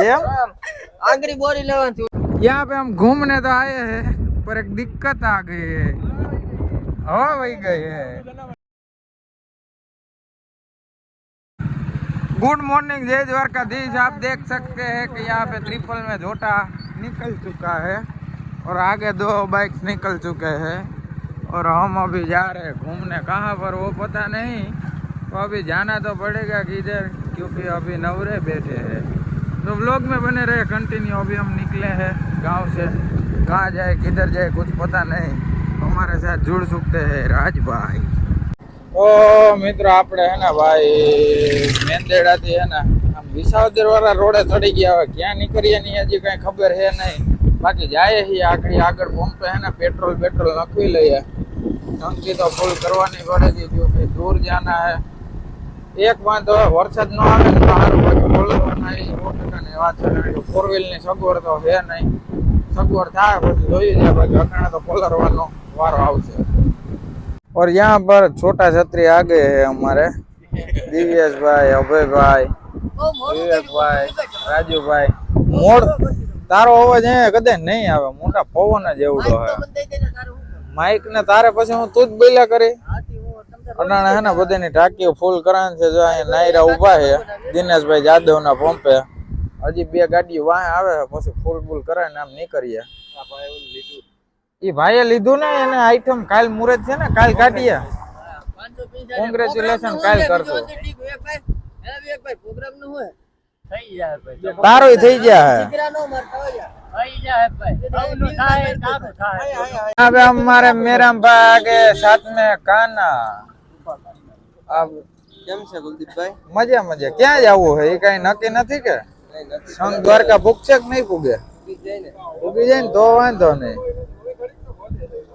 आगरी बोरी लेवन थी यहाँ पे हम घूमने तो आए हैं पर एक दिक्कत आ गई है हवा वही गई है गुड मॉर्निंग जय द्वारकाधीश आप देख सकते हैं कि यहाँ पे ट्रिपल में झोटा निकल चुका है और आगे दो बाइक्स निकल चुके हैं और हम अभी जा रहे हैं घूमने कहाँ पर वो पता नहीं तो अभी जाना तो पड़ेगा किधर क्योंकि अभी नवरे बैठे हैं तो व्लॉग में बने रहे कंटिन्यू अभी हम निकले हैं गांव से कहाँ जाए किधर जाए कुछ पता नहीं हमारे साथ जुड़ सकते हैं राजभाई તો મિત્રો આપણે હે ને ભાઈ મેંદેડાથી હે ને આમ વિસાવદર વાળા રોડે ચડી ગયા હવે ક્યાં નીકળીએ ની હજી કઈ ખબર છે નહીં બાકી જાય છીએ આગળ આગળ પંપે હે ને પેટ્રોલ પેટ્રોલ નખવી લઈએ ટંકી તો ફૂલ કરવાની પડેગી જો કે દૂર જાના હે એક વાંધો હવે વરસાદ ન આવે ને તો સારું બાકી બોલવાના એ સો ટકાની વાત છે ફોર વ્હીલ ની સગવડ તો છે નહીં સગવડ થાય પછી જોઈએ જાય બાકી અટાણે તો પલરવાનો વારો આવશે और यहाँ पर छोटा छतरी आगे है हमारे दिव्यस भाई अभय भाई વિવેક ભાઈ રાજુભાઈ મોડ તારો અવાજ અહીંયા કદે નહીં આવે મોટા પવન જ એવડો હે માઇક ને તારે પછી હું તું જ બોલ્યા કરી અટાણે હે ને બધાની ટાંકીઓ ફૂલ કરાવે છે. જો અહીંયા નાયરા ઊભા છે. દિનેશભાઈ જાદવના પંપે. હજી બે ગાડીઓ વાહે આવે પછી ફૂલ ફૂલ કરાવીને આમ નીકળીએ. એ ભાઈએ લીધું. ને એને આઈટમ કાલ મુરત છે ને કાલ કાઢીએ. કોંગ્રેચ્યુલેશન કાલ કરશો. થઈ જાય હવે અમારે મેરામ ભાગે સાથ મેં કાના. આવો કેમ છે કુલદીપભાઈ મજા મજા ક્યાં જવું છે એ કઈ નક્કી નથી કે સંગ દ્વારકા ભૂખશે કે નહીં પૂગે પૂગી જાય ને તો વાંધો નહીં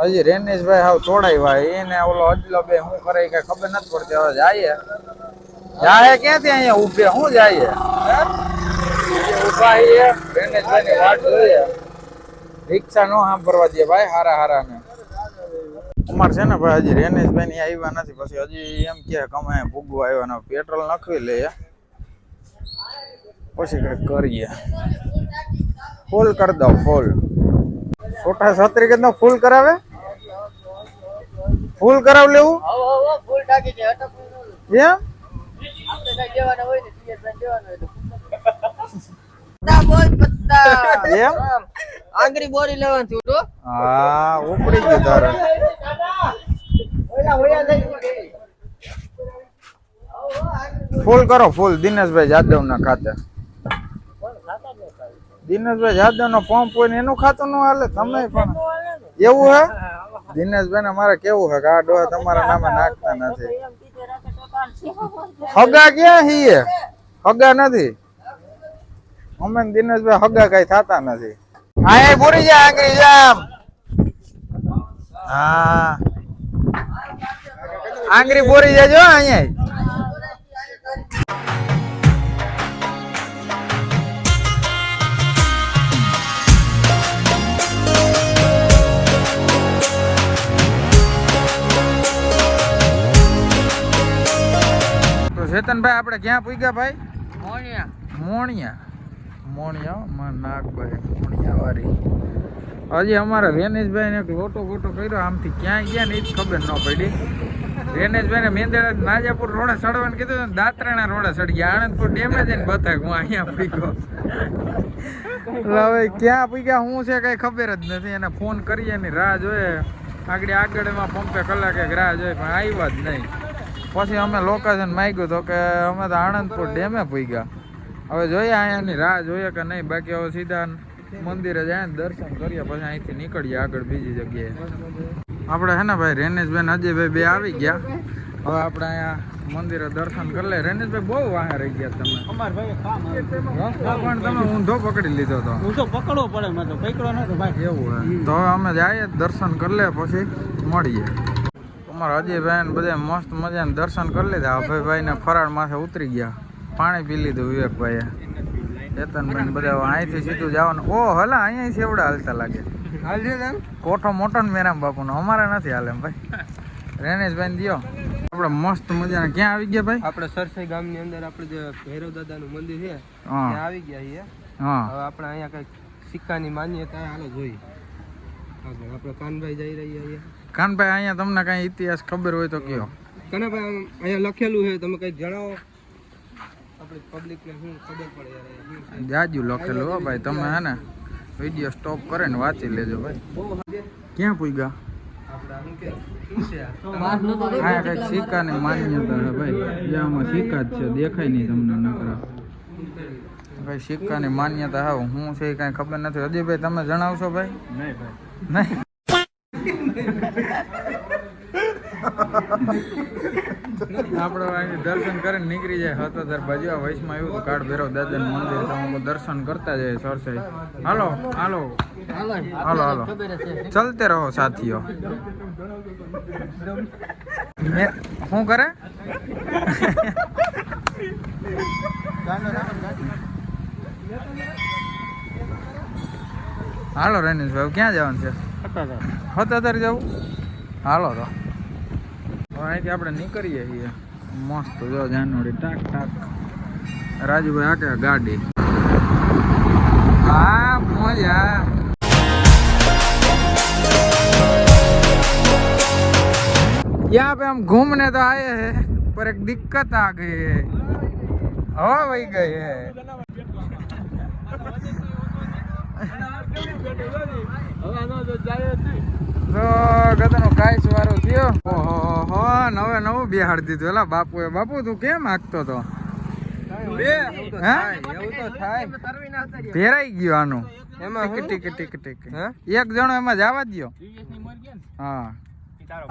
હજી રેનેશભાઈ હાવ છોડાય ભાઈ એને ઓલો અજલો બે શું કરે કઈ ખબર નથી પડતી હવે જાય જાય ક્યાંથી અહીંયા ઉભે શું જાય ઉભા રમેશભાઈ ની વાટ જોઈએ રિક્ષા નો સાંભળવા દે ભાઈ હારા હારા ને અમાર છે ને ભાઈ હજી રેનેશભાઈ ની આવ્યા નથી. પછી હજી એમ કે અમે ભૂગવા આવ્યા ને પેટ્રોલ નાખવી લઈએ. પછી કંઈક કરીએ. ફૂલ કરી દો ફૂલ. છોટા છત્રી કેટલો ફૂલ કરાવે? ફૂલ કરાવ લેવું? એમ? આપણે કઈ દેવાના હોય ને દેવાના હોય પત્તા બોલ પત્તા એમ? આંગરી બોરી લેવાનું થયું હા ઉપડી ગયું તારે. ઓલા હોયા થઈ ફૂલ કરો ફૂલ. દિનેશભાઈ જાદવ ના ખાતે. દિનેશભાઈ જાદવ નો પંપ હોય ને એનું ખાતું નું હાલે તમે પણ. એવું હે? દિનેશભાઈ ને મારે કેવું હે આ ડોહા તમારા નામે નાખતા નથી. હગા ક્યાં હીએ હગા નથી? અમે દિનેશભાઈ હગા કઈ થતા નથી. આય પૂરી જા આંગળી જામ. હા. આંગળી પૂરી જજો અહીંયા. તો ચેતનભાઈ આપણે ક્યાં પૂગ્યા ભાઈ? મોણિયા. મોણિયા. મોણિયા નાગભાઈ મોણિયાવારી હજી અમારા વેનેશભાઈને એક લોટો કર્યો, આમથી ક્યાં ગયા ને એ જ ખબર ન પડી. વેનેશભાઈને મેંદડા નાજાપુર રોડે ચડવાનું કીધું ને, દાત્રાણા રોડે સડી ગયા. આણંદપુર ડેમે જઈને બતાવ્યું હું અહીંયા એટલે હવે ક્યાં પૂગ્યા, હું છે કઈ ખબર જ નથી. એને ફોન કરીએ એની રાહ જોઈએ. આગળ આગળ એમાં પંપે કલાકે રાહ જોઈએ, પણ આવ્યા જ નહીં. પછી અમે લોકેશન માગ્યું તો કે અમે તો આણંદપુર ડેમે પૂગ્યા. હવે જોઈએ અહીંયાની રાહ જોઈએ કે નહીં. બાકી હવે સીધા મંદિરે જાય ને દર્શન કરીએ પછી અહીંથી નીકળીએ આગળ બીજી જગ્યાએ. આપણે હે ને ભાઈ રેનેશભાઈ અજયભાઈ બે આવી ગયા. હવે આપણે અહીંયા મંદિરે દર્શન કરી લે રેનેશભાઈ બહુ વાહે રહી ગયા તમે. રસ્તો પણ તમે ઊંધો પકડી લીધો તો. હું પકડવો પડે મેં તો પકડ્યો નતો ભાઈ. એવું હે તો હવે અમે જઈએ દર્શન કરી લે પછી મળીએ. અમારા અજયભાઈ ને બધા મસ્ત મજાને દર્શન કરી લીધા. અભયભાઈ ને ફરાળ માથે ઉતરી ગયા. પાણી પી લીધું વિવેકભાઈએ. ચેતનભાઈ બધા અહીંથી સીધું જવાનું. ઓ હલા અહીંયા સેવડા હાલતા લાગે. કોઠો મોટો ને મેરામ બાપુનો. અમારે નથી હાલે ભાઈ. રેનેશભાઈ દિયો. આપડે આપણે મસ્ત મજાના. ક્યાં આવી ગયા ભાઈ? આપણે સરસાઈ ગામની અંદર આપણે જે ભૈરવ દાદાનું મંદિર છે ત્યાં આવી ગયા છીએ. હા. હવે આપણે અહીંયા કંઈક સિક્કાની માન્યતા હાલો જોઈ આપડે આપણે કાનભાઈ જઈ રહ્યા અહીંયા કાનભાઈ અહીંયા તમને કઈ ઇતિહાસ ખબર હોય તો કયો. કાનાભાઈ અહીંયા લખેલું છે તમે કઈ જણાવો. આપણે પબ્લિકને શું ખબર પડે યાર અહીંયા શું છે? જાજુ લખેલું હો ભાઈ તમે હે ને વીડિયો સ્ટોપ કરે ને વાંચી લેજો ભાઈ. ક્યાં પૂગ્યા? આપણે આમ કે શું છે આ? વાત નતો તો આ કંઈક સિક્કાની માન્યતા છે ભાઈ. આમાં સિક્કા જ છે દેખાય નહીં તમને નકરા. ભાઈ સિક્કાની માન્યતા હા હું છે એ કાંઈ ખબર નથી. અજયભાઈ તમે જણાવશો ભાઈ? નહીં ભાઈ. નહીં? આપણે અહીંથી દર્શન કરીને નીકળી જાય. હતોદર બાજુ આ વયસમાં આવ્યું હતું કાળ ભેરવ દાદા મંદિર તો અમે દર્શન કરતા જાય સરસે. હાલો હાલો. હાલો હાલો. ચલતે રહો સાથીઓ. શું કરે? હાલો રનીશભાઈ ક્યાં જવાનું છે? હતાધાર જવું? હાલો તો. અહીંથી આપણે નીકળીએ છીએ મસ્ત જો જાનવડી ટાક ટાક રાજુભાઈ આકે ગાડી હા મોજા यहाँ पे हम घूमने तो आए हैं पर एक दिक्कत आ गई है हवा वही गई है તો ગતનો કાઈસ વારો થયો. ઓહો નવે નવું બિહાડ દીધું. એલા બાપુ એ બાપુ તું કેમ આગતો તો? હે? એવું તો થાય. ભેરાઈ ગયો આનું. એમાં ટીક? ટીક ટીક એક જણો એમાં જવા દ્યો. હા.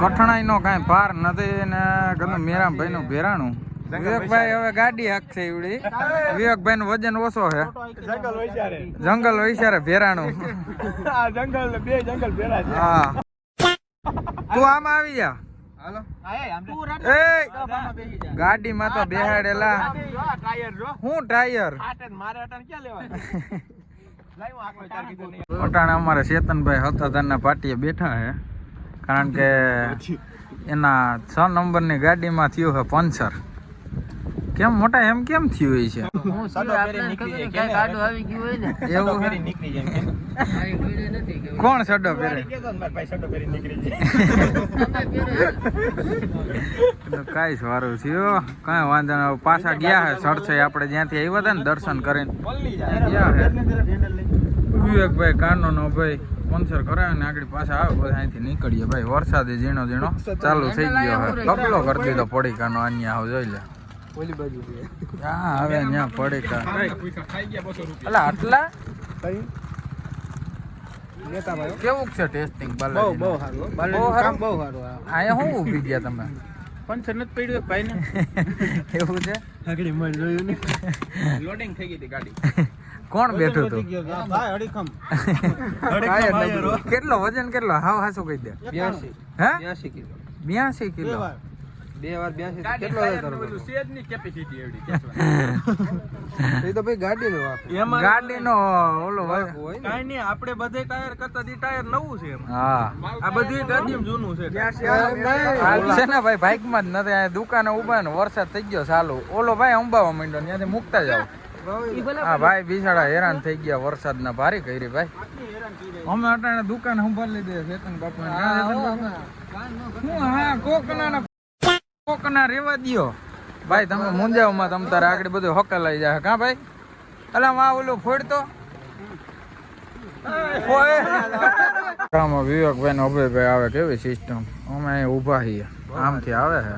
કઠણાઈ નો કાંઈ ભાર નથી ને ગમે મેરામભાઈ નું ભેરાણું. વિવેકભાઈ હવે ગાડી હાકશે એવડી. વિવેકભાઈ નું વજન ઓછો છે. જંગલ વૈચારે. ભેરાણું. જંગલ બે જંગલ છે. હા. તું આમાં આવી જા. ગાડી એ! ગાડીમાં તો બેહાડેલા. હું ટાયર? આટે મારે અટાણ હું અમારે ચેતનભાઈ હતા તેના પાટીએ બેઠા છે. કારણ કે એના છ નંબરની ગાડીમાં થયું છે પંચર. કેમ મોટા એમ કેમ થયું હોય છે? હું આવી ગયું હોય ને? એવું? નીકળી જાય કે કોણ સડો પહેરે કેતો મારા ભાઈ સડો પહેરી નીકળી જાય. તમે કાંઈ સારું થયું કાંઈ વાંધો નહીં પાછા ગયા હે સડસે આપણે જ્યાંથી આવ્યા હતા ને દર્શન કરીને. ગયા હે. વિવેકભાઈ કાનો નો ભાઈ સ્પોન્સર કરાવે ને આગળ પાછા આવે બધા અહીંથી નીકળીએ. ભાઈ વરસાદે ઝીણો ઝીણો ચાલુ થઈ ગયો હવે કપલો કરી દીધો પડી કાનો અહીંયા આવ જોઈ લે. ઓલી બાજુ. હા હવે અહીંયા પડી કા. ખાઈ ગયા બસો રૂપિયા. અલા આટલા? કઈ? કેવું છે ટેસ્ટિંગ બહુ બહુ સારું બહુ સારું? બહુ સારું હા. અહીંયા ઊભી ગયા તમે? પંચર નથી પડ્યું ભાઈ ને એવું છે? આગળ મળ જોયું ને. લોડિંગ થઈ ગઈ હતી ગાડી. કોણ બેઠું ભાઈ. કેટલો વજન કેટલો? હાવ હાસો કહી દે. બ્યાસી. હે? બ્યાસી કિલો. બ્યાસી કિલો. બે વાર બ્યાસી કેટલો ટાયર હતો નું તારો ઓલું સેજની કેપેસિટી એવડી ખેંચવાની. એ તો ભાઈ ગાડી નો વાપરે ગાડીનો ઓલો હોય ને. નહીં આપણે બધે ટાયર કરતા દી ટાયર નવું છે હા. આ બધી ગાડીમાં જૂનું છે એમ નહીં. હાલ છે ને ભાઈ બાઇકમાં જ નથી દુકાને ઊભા ને વરસાદ થઈ ગયો ચાલુ. ઓલો ભાઈ અંબાવા માંડ્યો ત્યાંથી મૂકતા જાવ હા ભાઈ બિસાડા હેરાન થઈ ગયા વરસાદ ના ભારી કરી ભાઈ. અમે અટાણે દુકાન સંભાળી દે ચેતન બાપુ હું હા કોકના કોકના રેવા દો ભાઈ તમે મુંજાવમાં તમે તારે આગળ બધું હકલાઈ જાય કા ભાઈ? અલા માં ઓલું ફોડતો આમાં વિવેકભાઈ ને અભયભાઈ આવે કેવી સિસ્ટમ અમે અહીં ઊભા છીએ. આમથી આવે છે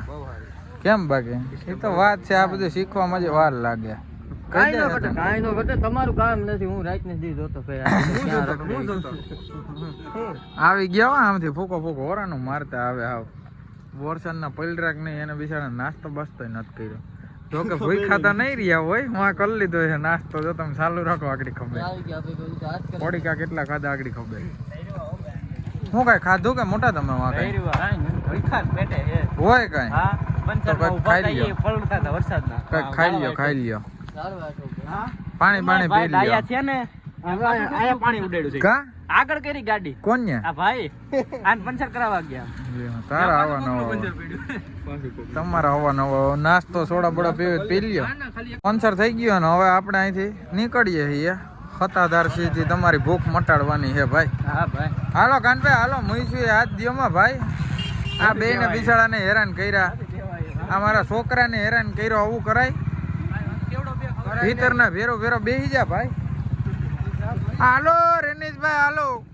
કેમ બાકી? એ તો વાત છે આ બધું શીખવામાં જ વાર લાગે. આવી ગયા આમથી. ફૂકો ફૂકો ઓરાનું મારતા આવે આવ વરસાદના પલરાક નહીં એને બિચારા નાસ્તો બસતો નથી કર્યો. જો કે ભૂખ ખાતા નહીં રહ્યા હોય હું આ કરી લીધો છે નાસ્તો જો તમે ચાલુ રાખો આગળ ખબર. પડીકા કેટલા ખાધા આગળ ખબર. હું કઈ ખાધું કે મોટા તમે હોય કઈ? ખાઈ લ્યો. ખાઈ લ્યો ખાઈ લ્યો. સારું. પાણી પાણી પી લ્યો. છે ને આયા પાણી ઉડાડ્યું છે. કા? આગળ કરી ગાડી. કોણ ને આ ભાઈ. આને પંચર કરાવવા ગયા. તારા તમારા હવા નાસ્તો સોડા બોડા પીવે પી લ્યો. પંચર થઈ ગયો ને હવે આપણે અહીંથી નીકળીએ છીએ. ખતાદાર તમારી ભૂખ મટાડવાની છે ભાઈ. હા ભાઈ. હાલો કાનભાઈ હાલો મુઈસુ હાથ દિયોમાં ભાઈ. આ બે ને બિચારાને હેરાન કર્યા. આ મારા છોકરાને હેરાન કર્યો આવું કરાય. ભીતરના ભેરો ભેરો બેસી જા ભાઈ. હાલો રેનેશભાઈ હાલો.